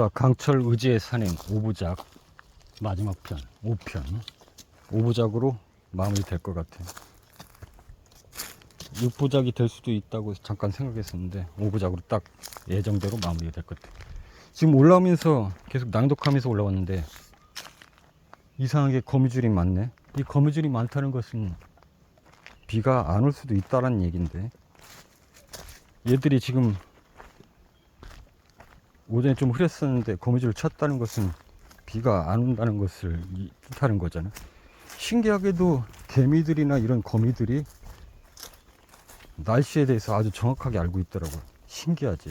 자, 강철 의지의 산행 5부작 마지막 편 5편 5부작으로 마무리 될 것 같아. 6부작이 될 수도 있다고 잠깐 생각했었는데 5부작으로 딱 예정대로 마무리가 될 것 같아. 지금 올라오면서 계속 낭독하면서 올라왔는데 이상하게 거미줄이 많네. 이 거미줄이 많다는 것은 비가 안 올 수도 있다라는 얘기인데 얘들이 지금 오전에 좀 흐렸었는데 거미줄을 쳤다는 것은 비가 안 온다는 것을 이- 뜻하는 거잖아. 신기하게도 개미들이나 이런 거미들이 날씨에 대해서 아주 정확하게 알고 있더라고. 신기하지.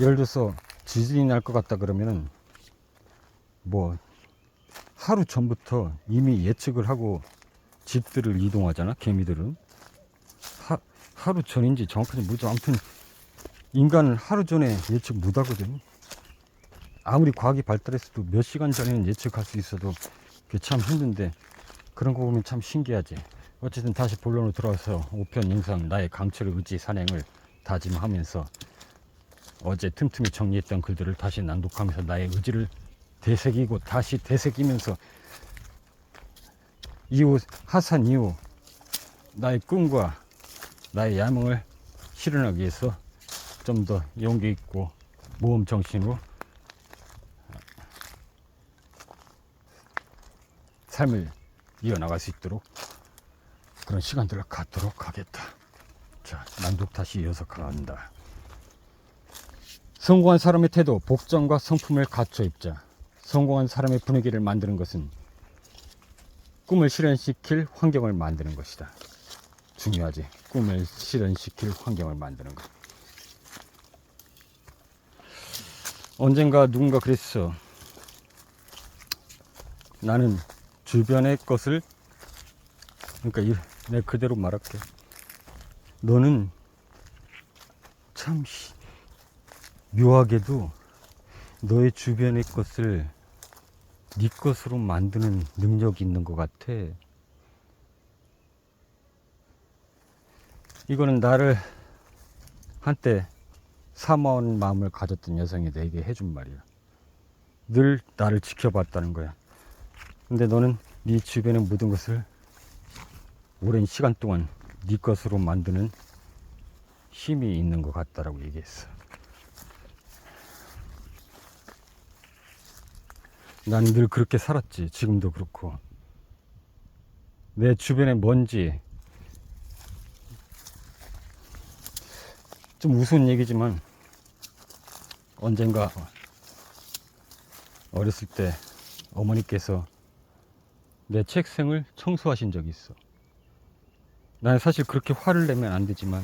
예를 들어서 지진이 날 것 같다 그러면은 뭐 하루 전부터 이미 예측을 하고 집들을 이동하잖아. 개미들은 하, 하루 전인지 정확하지 모르죠. 아무튼 인간은 하루 전에 예측 못 하거든. 아무리 과학이 발달했어도 몇 시간 전에는 예측할 수 있어도 그게 참 힘든데 그런 거 보면 참 신기하지. 어쨌든 다시 본론으로 돌아와서 5편 영상 나의 강철 의지 산행을 다짐하면서 어제 틈틈이 정리했던 글들을 다시 낭독하면서 나의 의지를 되새기고 다시 되새기면서 이후 하산 이후 나의 꿈과 나의 야망을 실현하기 위해서 좀 더 용기 있고 모험 정신으로 삶을 이어나갈 수 있도록 그런 시간들을 갖도록 하겠다. 자, 낭독 다시 이어서 가간다. 성공한 사람의 태도, 복장과 성품을 갖춰 입자. 성공한 사람의 분위기를 만드는 것은 꿈을 실현시킬 환경을 만드는 것이다. 중요하지. 꿈을 실현시킬 환경을 만드는 것. 언젠가 누군가 그랬어. 나는 주변의 것을 그러니까 이- 내가 그대로 말할게. 너는 참 시- 묘하게도 너의 주변의 것을 네 것으로 만드는 능력이 있는 것 같아. 이거는 나를 한때 사모한 마음을 가졌던 여성이 내게 해준 말이야. 늘 나를 지켜봤다는 거야. 근데 너는 네 주변의 모든 것을 오랜 시간 동안 네 것으로 만드는 힘이 있는 것 같다라고 얘기했어. 난 늘 그렇게 살았지. 지금도 그렇고. 내 주변에 뭔지 좀 우스운 얘기지만 언젠가 어렸을 때 어머니께서 내 책상을 청소하신 적이 있어. 나는 사실 그렇게 화를 내면 안 되지만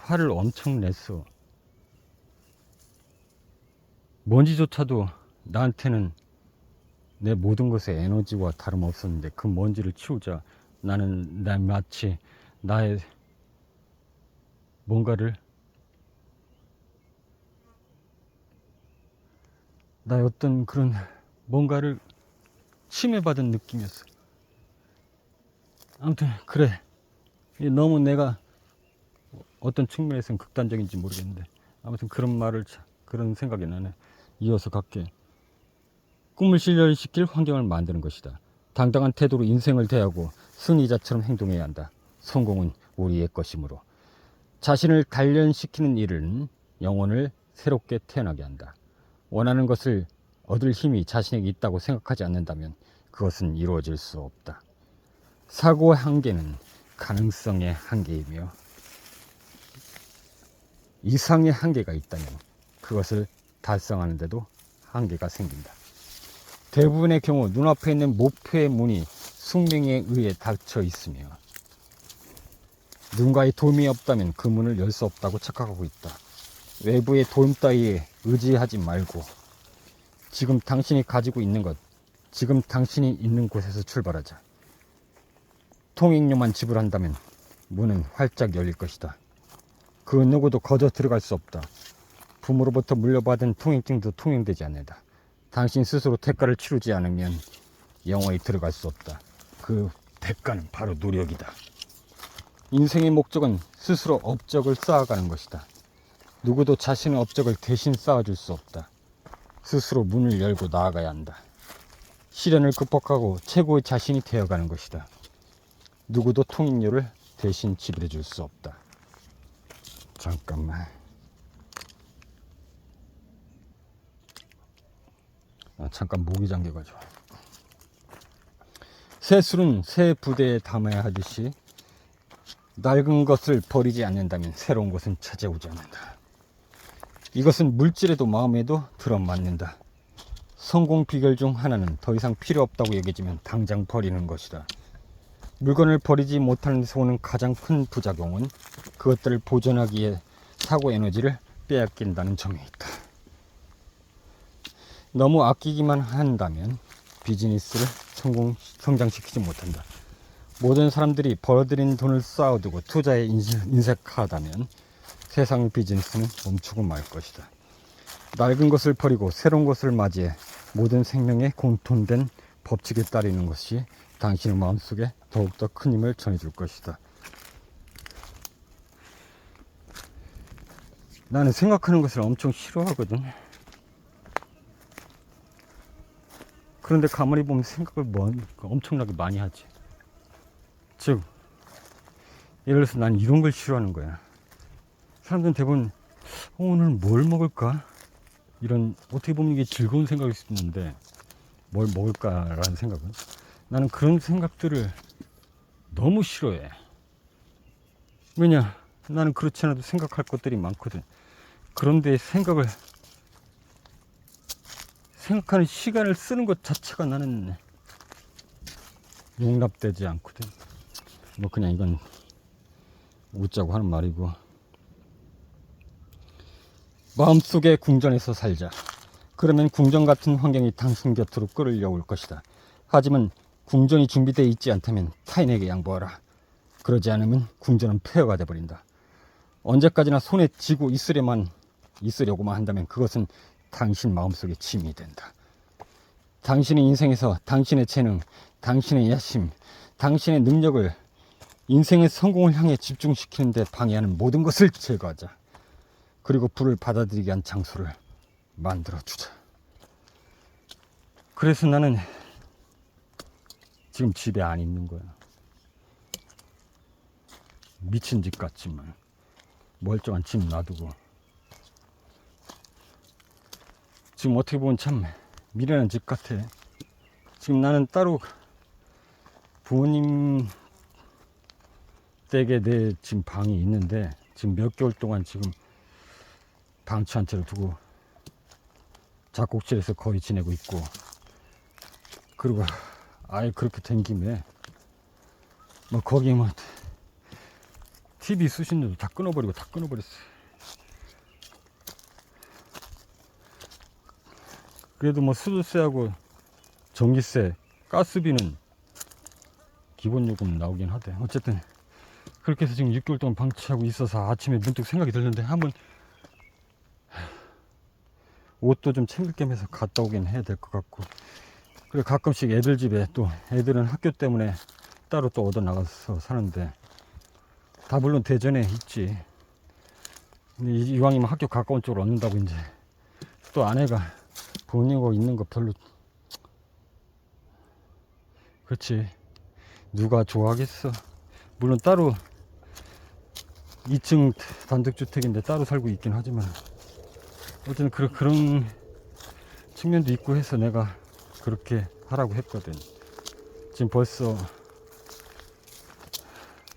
화를 엄청 냈어. 먼지조차도 나한테는 내 모든 것의 에너지와 다름없었는데 그 먼지를 치우자 나는 난 마치 나의 뭔가를 나의 어떤 그런 뭔가를 침해받은 느낌이었어. 아무튼 그래. 너무 내가 어떤 측면에서는 극단적인지 모르겠는데 아무튼 그런 말을 자- 그런 생각이 나네. 이어서 갈게. 꿈을 실현시킬 환경을 만드는 것이다. 당당한 태도로 인생을 대하고 승리자처럼 행동해야 한다. 성공은 우리의 것이므로. 자신을 단련시키는 일은 영혼을 새롭게 태어나게 한다. 원하는 것을 얻을 힘이 자신에게 있다고 생각하지 않는다면 그것은 이루어질 수 없다. 사고의 한계는 가능성의 한계이며 이상의 한계가 있다면 그것을 달성하는데도 한계가 생긴다. 대부분의 경우 눈앞에 있는 목표의 문이 숙명에 의해 닫혀 있으며 누군가의 도움이 없다면 그 문을 열 수 없다고 착각하고 있다. 외부의 도움 따위에 의지하지 말고 지금 당신이 가지고 있는 것, 지금 당신이 있는 곳에서 출발하자. 통행료만 지불한다면 문은 활짝 열릴 것이다. 그 누구도 거저 들어갈 수 없다. 부모로부터 물려받은 통행증도 통행되지 않는다. 당신 스스로 대가를 치르지 않으면 영원히 들어갈 수 없다. 그 대가는 바로 노력이다. 인생의 목적은 스스로 업적을 쌓아가는 것이다. 누구도 자신의 업적을 대신 쌓아줄 수 없다. 스스로 문을 열고 나아가야 한다. 시련을 극복하고 최고의 자신이 되어가는 것이다. 누구도 통행료를 대신 지불해 줄 수 없다. 잠깐만. 아, 잠깐 목이 잠겨가지고. 새 술은 새 부대에 담아야 하듯이 낡은 것을 버리지 않는다면 새로운 것은 찾아오지 않는다. 이것은 물질에도 마음에도 들어맞는다. 성공 비결 중 하나는 더 이상 필요 없다고 여겨지면 당장 버리는 것이다. 물건을 버리지 못하는 데서 오는 가장 큰 부작용은 그것들을 보존하기에 사고 에너지를 빼앗긴다는 점에 있다. 너무 아끼기만 한다면 비즈니스를 성공, 성장시키지 못한다. 모든 사람들이 벌어들인 돈을 쌓아두고 투자에 인색하다면 세상 비즈니스는 멈추고 말 것이다. 낡은 것을 버리고 새로운 것을 맞이해 모든 생명의 공통된 법칙에 따르는 것이 당신의 마음속에 더욱더 큰 힘을 전해줄 것이다. 나는 생각하는 것을 엄청 싫어하거든. 그런데 가만히 보면 생각을 뭐, 엄청나게 많이 하지. 즉, 예를 들어서 난 이런 걸 싫어하는 거야. 사람들은 대부분 어, 오늘 뭘 먹을까? 이런 어떻게 보면 이게 즐거운 생각일 수 있는데 뭘 먹을까라는 생각은 나는 그런 생각들을 너무 싫어해. 왜냐? 나는 그렇지 않아도 생각할 것들이 많거든. 그런데 생각을 생각하는 시간을 쓰는 것 자체가 나는 용납되지 않거든. 뭐 그냥 이건 웃자고 하는 말이고 마음속에 궁전에서 살자. 그러면 궁전 같은 환경이 당신 곁으로 끌어올 것이다. 하지만 궁전이 준비되어 있지 않다면 타인에게 양보하라. 그러지 않으면 궁전은 폐허가 돼버린다. 언제까지나 손에 쥐고 있으려만 있으려고만 한다면 그것은 당신 마음속에 짐이 된다. 당신의 인생에서 당신의 재능, 당신의 야심, 당신의 능력을 인생의 성공을 향해 집중시키는데 방해하는 모든 것을 제거하자. 그리고 불을 받아들이게 한 장소를 만들어 주자. 그래서 나는 지금 집에 안 있는 거야. 미친 집 같지만 멀쩡한 집 놔두고 지금 어떻게 보면 참 미련한 집 같아. 지금 나는 따로 부모님 댁에 내 지금 방이 있는데 지금 몇 개월 동안 지금 방치 한 채로 두고 작곡실에서 거의 지내고 있고 그리고 아예 그렇게 된 김에 뭐 거기 뭐 TV 수신료도 다 끊어버리고 다 끊어버렸어. 그래도 뭐 수도세하고 전기세, 가스비는 기본 요금 나오긴 하대. 어쨌든 그렇게 해서 지금 6개월 동안 방치하고 있어서 아침에 문득 생각이 들는데 한번 옷도 좀 챙길 겸 해서 갔다 오긴 해야 될 것 같고. 그리고 가끔씩 애들 집에 또 애들은 학교 때문에 따로 또 얻어 나가서 사는데 다 물론 대전에 있지. 이왕이면 학교 가까운 쪽으로 얻는다고 이제 또 아내가 부모님하고 있는 거 별로. 그렇지. 누가 좋아하겠어? 물론 따로 2층 단독주택인데 따로 살고 있긴 하지만 어쨌든 그런, 그런 측면도 있고 해서 내가 그렇게 하라고 했거든. 지금 벌써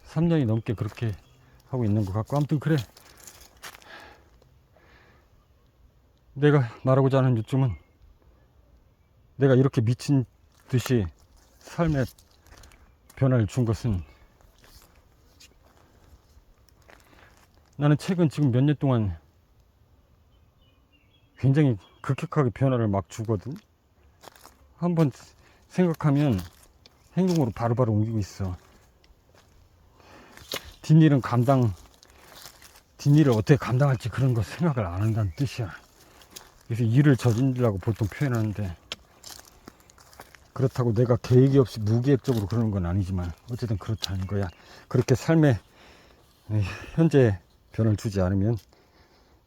3년이 넘게 그렇게 하고 있는 것 같고 아무튼 그래. 내가 말하고자 하는 요점은 내가 이렇게 미친 듯이 삶에 변화를 준 것은 나는 최근 지금 몇 년 동안 굉장히 급격하게 변화를 막 주거든. 한번 생각하면 행동으로 바로바로 옮기고 있어. 뒷일은 감당, 뒷일을 어떻게 감당할지 그런 거 생각을 안 한다는 뜻이야. 그래서 일을 저질라고 보통 표현하는데 그렇다고 내가 계획이 없이 무계획적으로 그러는 건 아니지만 어쨌든 그렇다는 거야. 그렇게 삶에 현재 변화를 주지 않으면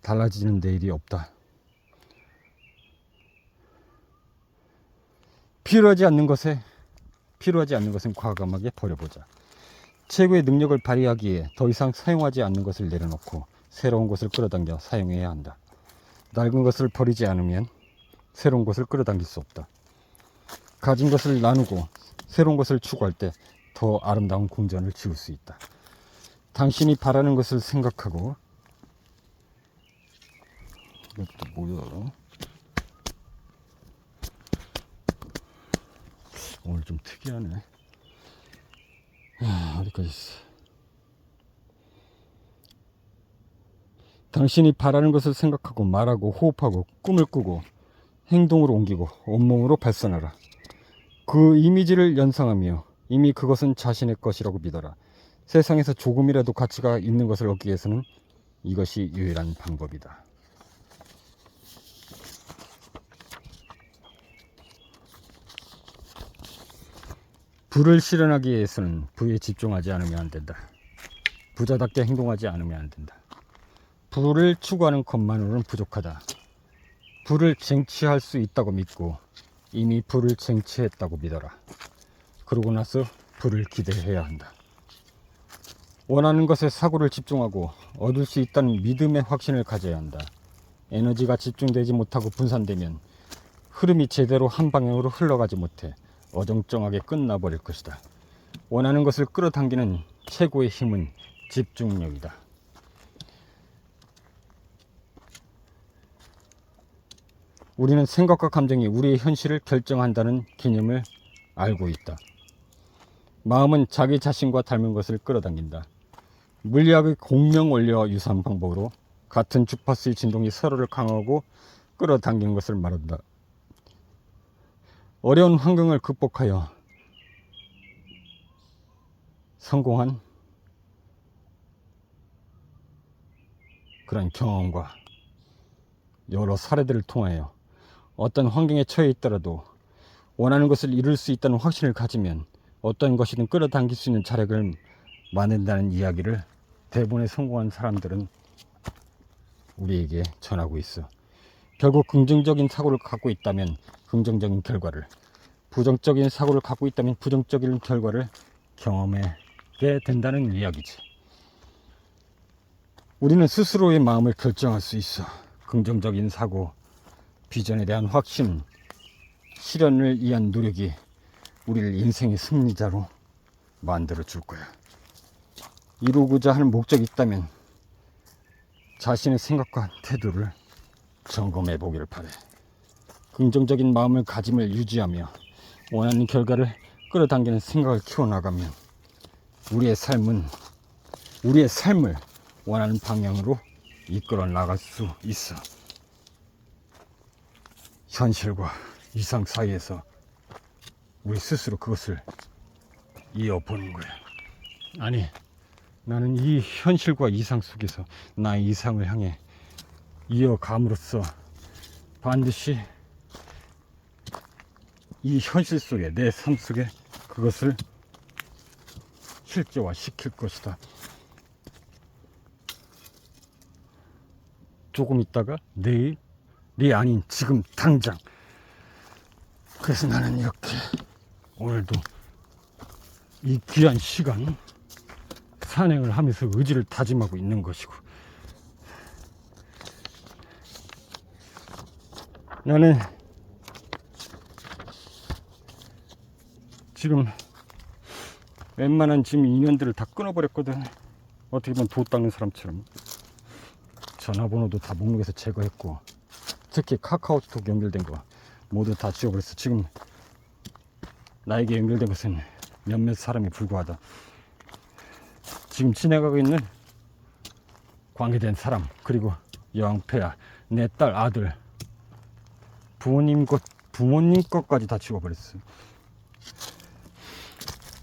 달라지는 내일이 없다. 필요하지 않는 것에 필요하지 않는 것은 과감하게 버려보자. 최고의 능력을 발휘하기에 더 이상 사용하지 않는 것을 내려놓고 새로운 것을 끌어당겨 사용해야 한다. 낡은 것을 버리지 않으면 새로운 것을 끌어당길 수 없다. 가진 것을 나누고 새로운 것을 추구할 때 더 아름다운 궁전을 지을 수 있다. 당신이 바라는 것을 생각하고 이것도 뭐야? 오늘 좀 특이하네. 아, 어디까지 있어? 당신이 바라는 것을 생각하고 말하고 호흡하고 꿈을 꾸고 행동으로 옮기고 온몸으로 발산하라. 그 이미지를 연상하며 이미 그것은 자신의 것이라고 믿어라. 세상에서 조금이라도 가치가 있는 것을 얻기 위해서는 이것이 유일한 방법이다. 부를 실현하기 위해서는 부에 집중하지 않으면 안 된다. 부자답게 행동하지 않으면 안 된다. 부를 추구하는 것만으로는 부족하다. 부를 쟁취할 수 있다고 믿고 이미 부를 쟁취했다고 믿어라. 그러고 나서 부를 기대해야 한다. 원하는 것에 사고를 집중하고 얻을 수 있다는 믿음의 확신을 가져야 한다. 에너지가 집중되지 못하고 분산되면 흐름이 제대로 한 방향으로 흘러가지 못해 어정쩡하게 끝나버릴 것이다. 원하는 것을 끌어당기는 최고의 힘은 집중력이다. 우리는 생각과 감정이 우리의 현실을 결정한다는 개념을 알고 있다. 마음은 자기 자신과 닮은 것을 끌어당긴다. 물리학의 공명 원리와 유사한 방법으로 같은 주파수의 진동이 서로를 강하고 끌어당기는 것을 말한다. 어려운 환경을 극복하여 성공한 그런 경험과 여러 사례들을 통하여 어떤 환경에 처해 있더라도 원하는 것을 이룰 수 있다는 확신을 가지면 어떤 것이든 끌어당길 수 있는 자력을 만든다는 이야기를 대본에 성공한 사람들은 우리에게 전하고 있어. 결국 긍정적인 사고를 갖고 있다면 긍정적인 결과를, 부정적인 사고를 갖고 있다면 부정적인 결과를 경험하게 된다는 이야기지. 우리는 스스로의 마음을 결정할 수 있어. 긍정적인 사고, 비전에 대한 확신, 실현을 위한 노력이 우리를 인생의 승리자로 만들어 줄 거야. 이루고자 하는 목적이 있다면 자신의 생각과 태도를 점검해 보기를 바래. 긍정적인 마음을 가짐을 유지하며 원하는 결과를 끌어당기는 생각을 키워나가면 우리의 삶은 우리의 삶을 원하는 방향으로 이끌어 나갈 수 있어. 현실과 이상 사이에서 우리 스스로 그것을 이어보는 거야. 아니, 나는 이 현실과 이상 속에서 나의 이상을 향해 이어감으로써 반드시 이 현실 속에 내 삶 속에 그것을 실제화 시킬 것이다. 조금 있다가 내일이 아닌 지금 당장. 그래서 나는 이렇게 오늘도 이 귀한 시간 산행을 하면서 의지를 다짐하고 있는 것이고 나는 지금 웬만한 지금 인연들을 다 끊어버렸거든. 어떻게 보면 도 닦는 사람처럼. 전화번호도 다 목록에서 제거했고 특히 카카오톡 연결된 거 모두 다 지워버렸어. 지금 나에게 연결된 것은 몇몇 사람이 불과하다. 지금 지내가고 있는 관계된 사람, 그리고 영패야, 내 딸, 아들, 부모님 것, 부모님 것까지 다 지워버렸어.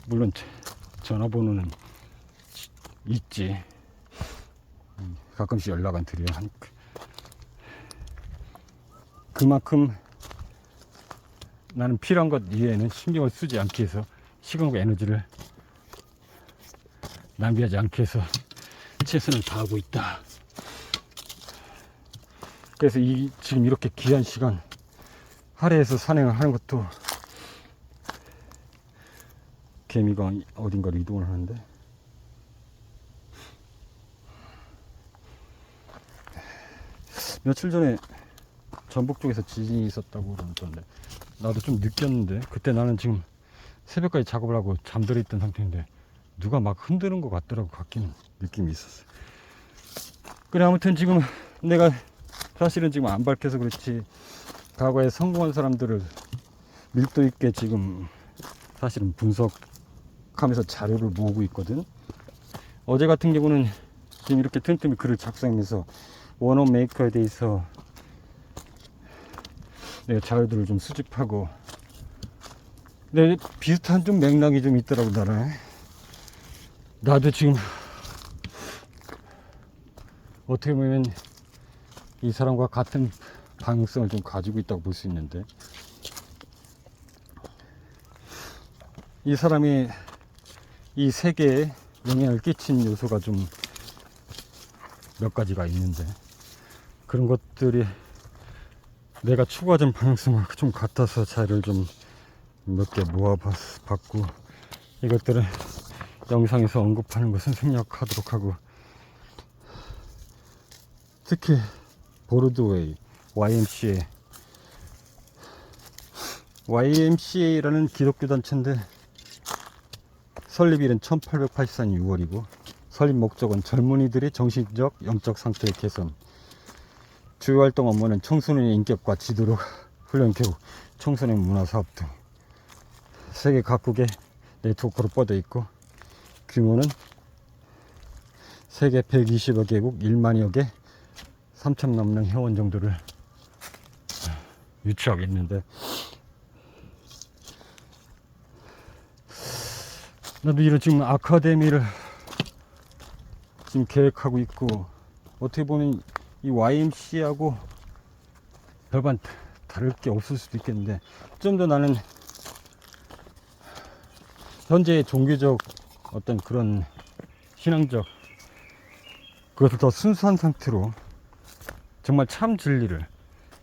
물론 전화번호는 있지. 가끔씩 연락은 드려야 하니까. 그만큼 나는 필요한 것 이외에는 신경을 쓰지 않기 위해서 시간과 에너지를 낭비하지 않기 위해서 최선을 다하고 있다. 그래서 이 지금 이렇게 귀한 시간 하루에서 산행을 하는 것도 개미가 어딘가로 이동을 하는데. 며칠 전에 전북 쪽에서 지진이 있었다고 그러던데 나도 좀 느꼈는데 그때 나는 지금 새벽까지 작업을 하고 잠들어 있던 상태인데 누가 막 흔드는 것 같더라고 같기는 느낌이 있었어. 그래 아무튼 지금 내가 사실은 지금 안 밝혀서 그렇지 과거에 성공한 사람들을 밀도 있게 지금 사실은 분석하면서 자료를 모으고 있거든. 어제 같은 경우는 지금 이렇게 틈틈이 글을 작성하면서 원어 메이커에 대해서 내가 자료들을 좀 수집하고. 네, 비슷한 좀 맥락이 좀 있더라고 나는 나도 지금 어떻게 보면 이 사람과 같은 방향성을 좀 가지고 있다고 볼 수 있는데. 이 사람이 이 세계에 영향을 끼친 요소가 좀 몇 가지가 있는데 그런 것들이 내가 추구하던 방향성과 좀 같아서 자료를 좀 몇 개 모아봤고 이것들을 영상에서 언급하는 것은 생략하도록 하고 특히 보르드웨이 YMCA YMCA라는 기독교 단체인데 설립일은 1884년 6월이고 설립 목적은 젊은이들의 정신적, 영적 상태의 개선. 주요 활동 업무는 청소년의 인격과 지도력 훈련 교육, 청소년 문화 사업 등. 세계 각국의 네트워크로 뻗어 있고 규모는 세계 120여 개국 1만여 개 3천 넘는 회원 정도를 유치하고 있는데. 나도 이런 지금 아카데미를 지금 계획하고 있고 어떻게 보면 이 YMC하고 별반 다를 게 없을 수도 있겠는데 좀 더 나는 현재의 종교적 어떤 그런 신앙적 그것을 더 순수한 상태로 정말 참 진리를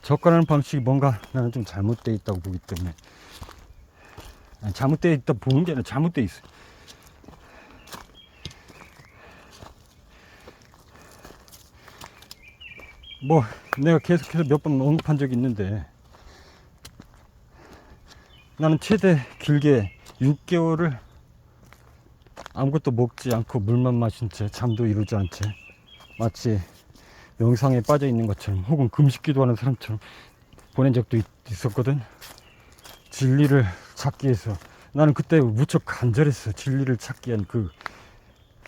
접근하는 방식이 뭔가 나는 좀 잘못되어 있다고 보기 때문에. 잘못되어 있다 보는 게 아니라 잘못되어 있어. 뭐 내가 계속해서 몇 번 언급한 적이 있는데 나는 최대 길게 6개월을 아무것도 먹지 않고 물만 마신 채 잠도 이루지 채 마치 명상에 빠져 있는 것처럼 혹은 금식 기도 하는 사람처럼 보낸 적도 있, 있었거든. 진리를 찾기 위해서. 나는 그때 무척 간절했어. 진리를 찾기 위한 그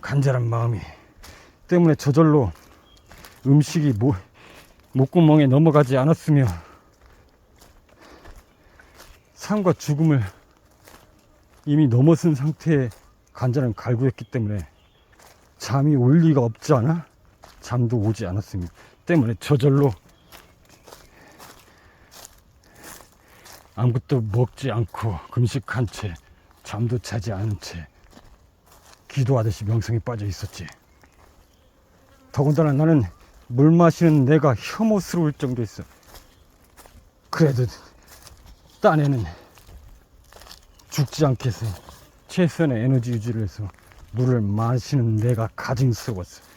간절한 마음이. 때문에 저절로 음식이 뭐, 목구멍에 넘어가지 않았으며 삶과 죽음을 이미 넘어선 상태의 간절한 갈구였기 때문에 잠이 올 리가 없지 않아? 잠도 오지 않았습니다. 때문에 저절로 아무것도 먹지 않고 금식한 채 잠도 자지 않은 채 기도하듯이 명성에 빠져 있었지. 더군다나 나는 물 마시는 내가 혐오스러울 정도였어. 그래도 딴에는 죽지 않겠어. 최선의 에너지 유지를 해서 물을 마시는 내가 가증스러웠어.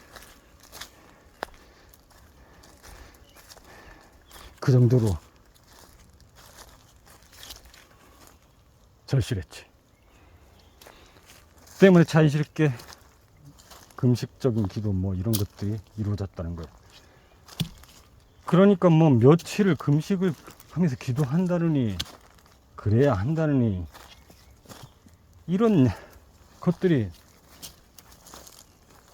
그 정도로 절실했지. 때문에 자연스럽게 금식적인 기도 뭐 이런 것들이 이루어졌다는 거야. 그러니까 뭐 며칠을 금식을 하면서 기도한다느니 그래야 한다느니 이런 것들이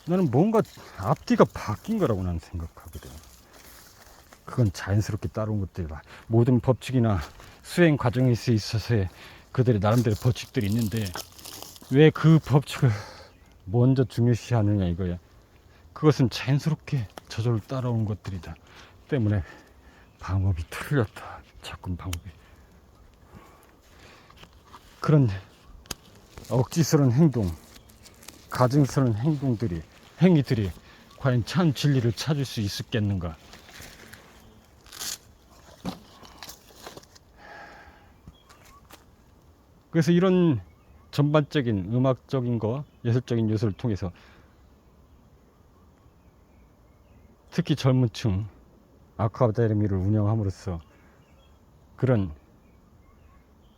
나는 뭔가 앞뒤가 바뀐 거라고 나는 생각하거든. 그건 자연스럽게 따라온 것들이다. 모든 법칙이나 수행 과정에 있어서의 그들의 나름대로 법칙들이 있는데 왜 그 법칙을 먼저 중요시하느냐 이거야. 그것은 자연스럽게 저절로 따라온 것들이다. 때문에 방법이 틀렸다. 자꾸 방법이. 그런 억지스러운 행동, 가증스러운 행동들이, 행위들이 과연 참 진리를 찾을 수 있었겠는가? 그래서 이런 전반적인 음악적인 거, 예술적인 요소를 통해서 특히 젊은 층 아카데미를 운영함으로써 그런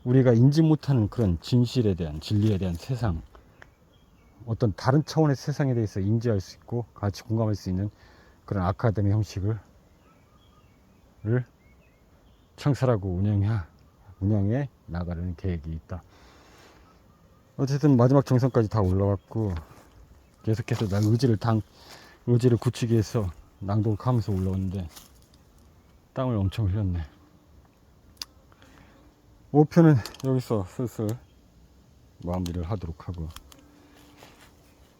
우리가 인지 못하는 그런 진실에 대한 진리에 대한 세상 어떤 다른 차원의 세상에 대해서 인지할 수 있고 같이 공감할 수 있는 그런 아카데미 형식을 를 창설하고 운영해 운영해 나가려는 계획이 있다. 어쨌든 마지막 정선까지 다 올라왔고 계속해서 나 의지를 당 의지를 굳히기 위해서 낭독하면서 올라오는데 땀을 엄청 흘렸네. 5편은 여기서 슬슬 마무리를 하도록 하고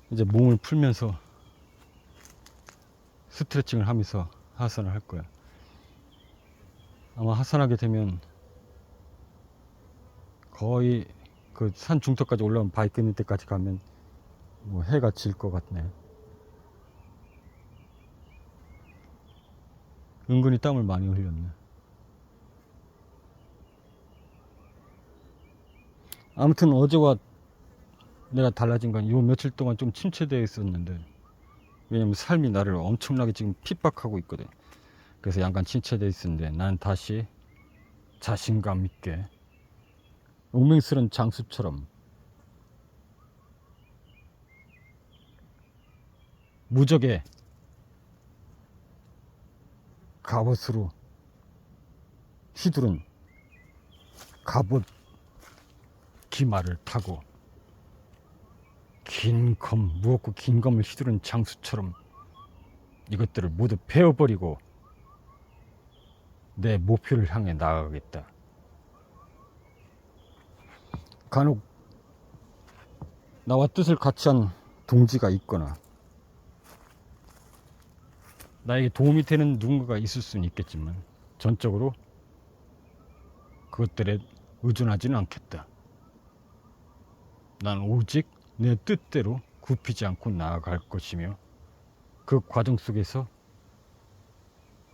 이제 몸을 풀면서 스트레칭을 하면서 하산을 할 거야. 아마 하산하게 되면 거의 그 산 중턱까지 올라온 바이크 데까지 가면 뭐 해가 질 것 같네. 은근히 땀을 많이 흘렸네. 아무튼 어제와 내가 달라진 건 요 며칠 동안 좀 침체되어 있었는데 왜냐면 삶이 나를 엄청나게 지금 핍박하고 있거든. 그래서 약간 침체되어 있었는데 난 다시 자신감 있게 용맹스런 장수처럼 무적의 갑옷으로 휘두른 갑옷 기마를 타고 긴 검, 무겁고 긴 검을 휘두른 장수처럼 이것들을 모두 베어버리고 내 목표를 향해 나아가겠다. 간혹 나와 뜻을 같이 한 동지가 있거나 나에게 도움이 되는 누군가가 있을 수는 있겠지만 전적으로 그것들에 의존하지는 않겠다. 난 오직 내 뜻대로 굽히지 않고 나아갈 것이며 그 과정 속에서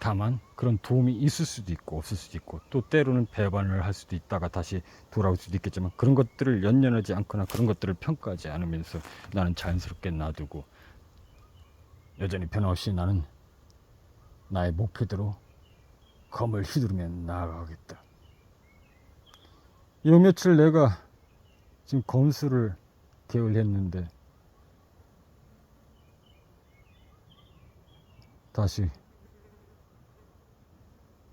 다만 그런 도움이 있을 수도 있고 없을 수도 있고 또 때로는 배반을 할 수도 있다가 다시 돌아올 수도 있겠지만 그런 것들을 연연하지 않거나 그런 것들을 평가하지 않으면서 나는 자연스럽게 놔두고 여전히 변함없이 나는 나의 목표대로 검을 휘두르며 나아가겠다. 요 며칠 내가 지금 건수를 게을했는데 다시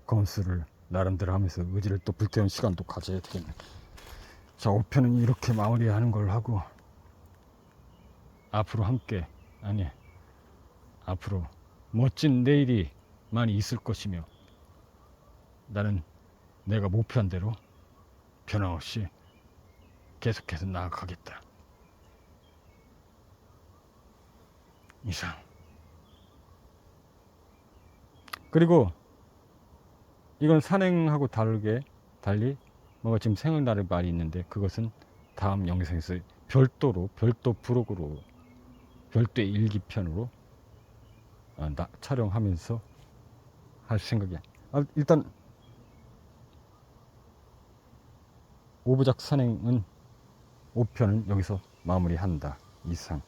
건수를 나름대로 하면서 의지를 또 불태운 시간도 가져야 되겠네. 자, 5편은 이렇게 마무리하는 걸 하고 앞으로 함께 아니 앞으로 멋진 내일이 많이 있을 것이며 나는 내가 목표한 대로 변함없이 계속해서 나아가겠다. 이상. 그리고 이건 산행하고 다르게 달리 뭔가 지금 생각나는 말이 있는데 그것은 다음 영상에서 별도로 별도 브로그로 별도의 일기편으로 아, 나- 촬영하면서 할 생각이야. 아, 일단 오부작 산행은 5편은 여기서 마무리한다. 이상.